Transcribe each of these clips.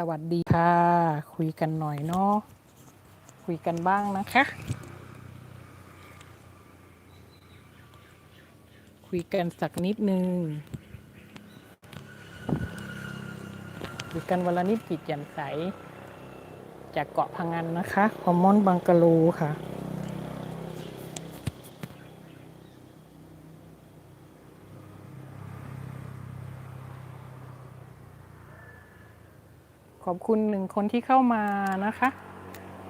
สวัสดีค่ะ คุยกันหน่อยเนาะคุยกันบ้างนะคะ คุยกันสักนิดนึงคุยกันวันละนิดจิตแจ่มใส จากเกาะพังงานนะคะคอมมอนบังกะโลค่ะ ขอบคุณหนึ่งคนที่เข้ามานะคะ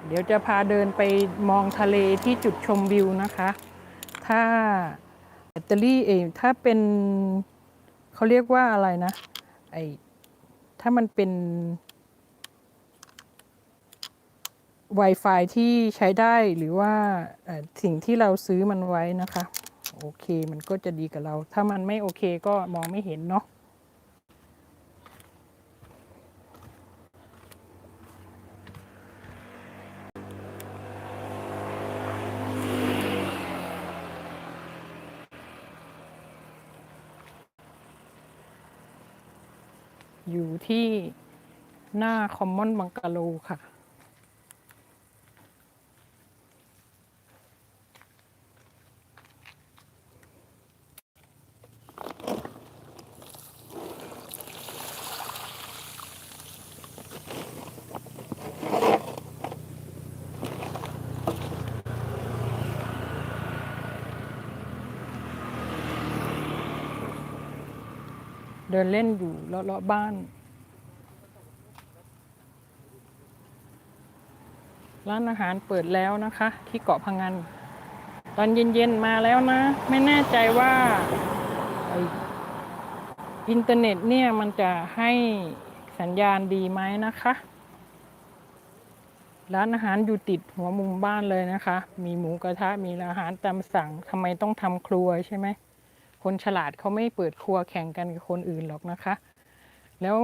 เดี๋ยวจะพาเดินไปมองทะเลที่จุดชมวิวนะคะ ถ้าแบตเตอรี่เองถ้าเป็นเขาเรียกว่าอะไรนะไอถ้ามันเป็น Wi-Fi ที่ใช้ได้หรือว่าสิ่งที่เราซื้อมันไว้นะคะ โอเคมันก็จะดีกับเรา ถ้ามันไม่โอเคก็มองไม่เห็นเนาะ อยู่ที่หน้าคอมมอนบังกะโลค่ะ เดินเล่นอยู่เลาะๆบ้าน ร้านอาหารเปิดแล้วนะคะ ที่เกาะพังงานตอนเย็นๆมาแล้วนะ ไม่แน่ใจว่าอินเทอร์เน็ตเนี่ยมันจะให้สัญญาณดีไหมนะคะ ร้านอาหารอยู่ติดหัวมุมบ้านเลยนะคะ มีหมูกระทะมีอาหารตามสั่งทำไมต้องทำครัวใช่ไหม คนฉลาดเขาไม่เปิดครัวแข่งกันกับคนอื่นหรอกนะคะ แล้ว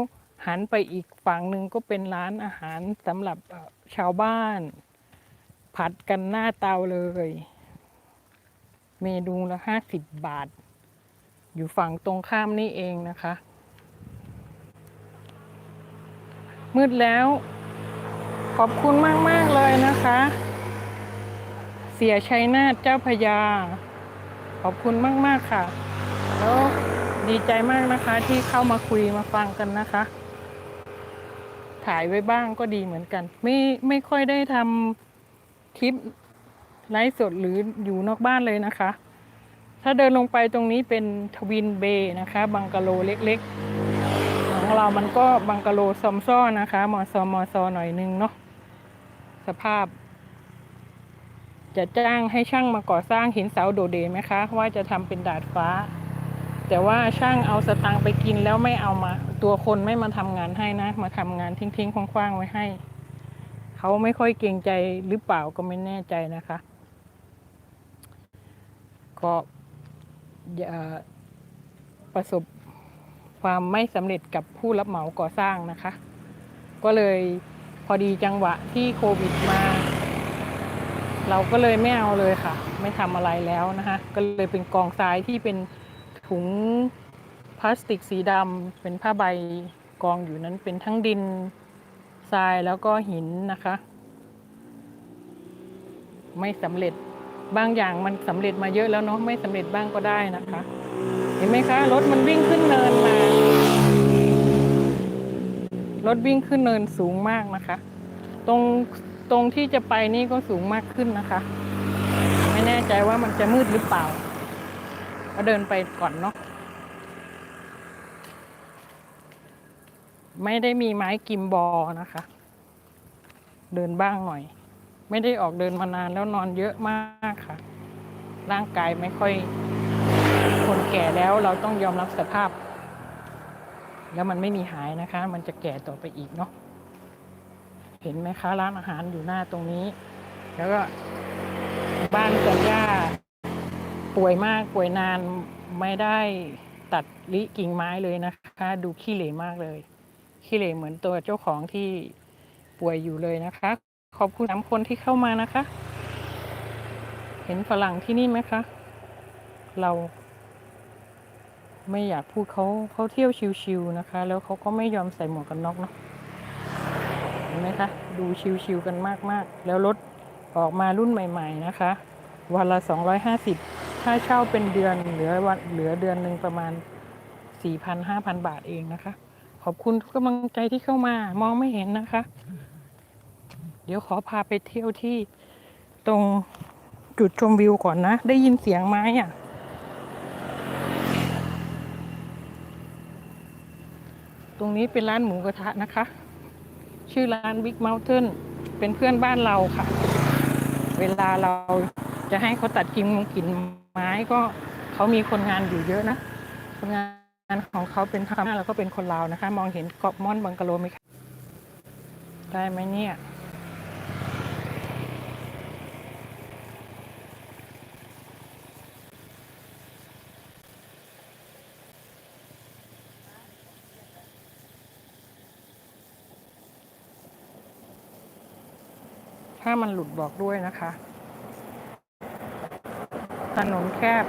หันไปอีกฝั่งหนึ่งก็เป็นร้านอาหารสำหรับชาวบ้าน ผัดกันหน้าเตาเลย เมนูละห้าสิบบาท อยู่ฝั่งตรงข้ามนี่เองนะคะ มืดแล้ว ขอบคุณมาก ๆ เลยนะคะ เสียชัยนาทเจ้าพยา ขอบคุณมาก ๆ ค่ะ แล้วดีใจมากนะคะที่เข้ามาคุยมาฟังกันนะคะ ถ่ายไว้บ้างก็ดีเหมือนกัน ไม่ไม่ค่อยได้ทำคลิปไลฟ์สดหรืออยู่นอกบ้านเลยนะคะ ถ้าเดินลงไปตรงนี้เป็นทวินเบย์นะคะ บังกะโลเล็กๆ ของเรามันก็บังกะโลซอมซ่อนะคะมอซอมอซอหน่อยนึงเนาะสภาพ จะจ้างให้ช่างมาก่อสร้างห็นเสาโดดเด่นไหมคะ ว่าจะทำเป็นดาดฟ้า แต่ว่าช่างเอาสตางค์ไปกินแล้วไม่เอามา ตัวคนไม่มาทำงานให้นะ มาทำงานทิ้งๆคว้างๆไว้ให้ เขาไม่ค่อยเกรงใจหรือเปล่าก็ไม่แน่ใจนะคะ ก็ประสบความไม่สำเร็จกับผู้รับเหมาก่อสร้างนะคะ ก็เลยพอดีจังหวะที่โควิดมา เราก็เลยไม่เอาเลยค่ะ ไม่ทำอะไรแล้วนะคะ ก็เลยเป็นกองทรายที่เป็น ถุงพลาสติกสีดำเป็นผ้าใบกองอยู่นั้นเป็นทั้งดินทรายแล้วก็หินนะคะ ไม่สำเร็จบางอย่างมันสำเร็จมาเยอะแล้วเนาะไม่สำเร็จบ้างก็ได้นะคะ เห็นไหมคะ รถมันวิ่งขึ้นเนินมารถวิ่งขึ้นเนินสูงมากนะคะ ตรงตรงที่จะไปนี่ก็สูงมากขึ้นนะคะ ไม่แน่ใจว่ามันจะมืดหรือเปล่า ก็เดินไปก่อนเนาะไม่ได้มีไม้กิมบอนะคะ เดินบ้างหน่อย ไม่ได้ออกเดินมานานแล้วนอนเยอะมากค่ะ ร่างกายไม่ค่อย คนแก่แล้วเราต้องยอมรับสภาพ แล้วมันไม่มีหายนะคะ มันจะแก่ต่อไปอีกเนาะเห็นไหมคะร้านอาหารอยู่หน้าตรงนี้ แล้วก็บ้านจันย่า ป่วยมากป่วยนานไม่ได้ตัดลิกิ่งไม้เลยนะคะ ดูขี้เหร่มากเลยขี้เหร่เหมือนตัวเจ้าของที่ป่วยอยู่เลยนะคะ ขอบคุณสามคนที่เข้ามานะคะ เห็นฝรั่งที่นี่ไหมคะ เราไม่อยากพูดเขาเขาเที่ยวชิวๆนะคะ แล้วเขาก็ไม่ยอมใส่หมวกกันน็อกเนาะเห็นไหมคะ ดูชิวๆกันมากๆ แล้วรถออกมารุ่นใหม่ ๆ นะคะ วันละ 250 ถ้าเช่าเป็นเดือนเหลือวันเหลือเดือนหนึ่งประมาณ4,000-5,000บาทเองนะคะ ขอบคุณทุกกำลังใจที่เข้ามามองไม่เห็นนะคะ เดี๋ยวขอพาไปเที่ยวที่ตรงจุดชมวิวก่อนนะ ได้ยินเสียงไหมอะตรงนี้เป็นร้านหมูกระทะนะคะ ชื่อร้าน Big Mountain เป็นเพื่อนบ้านเราค่ะ เวลาเราจะให้เขาตัดกิ่งกิ่น ไม้ก็เขามีคนงานอยู่เยอะนะ คนงานของเขาเป็นพม่าแล้วก็เป็นคนลาวนะคะ มองเห็นเกาะม่อนบังกะโลไหมคะได้ไหมเนี่ยถ้ามันหลุดบอกด้วยนะคะ ถนนแคบ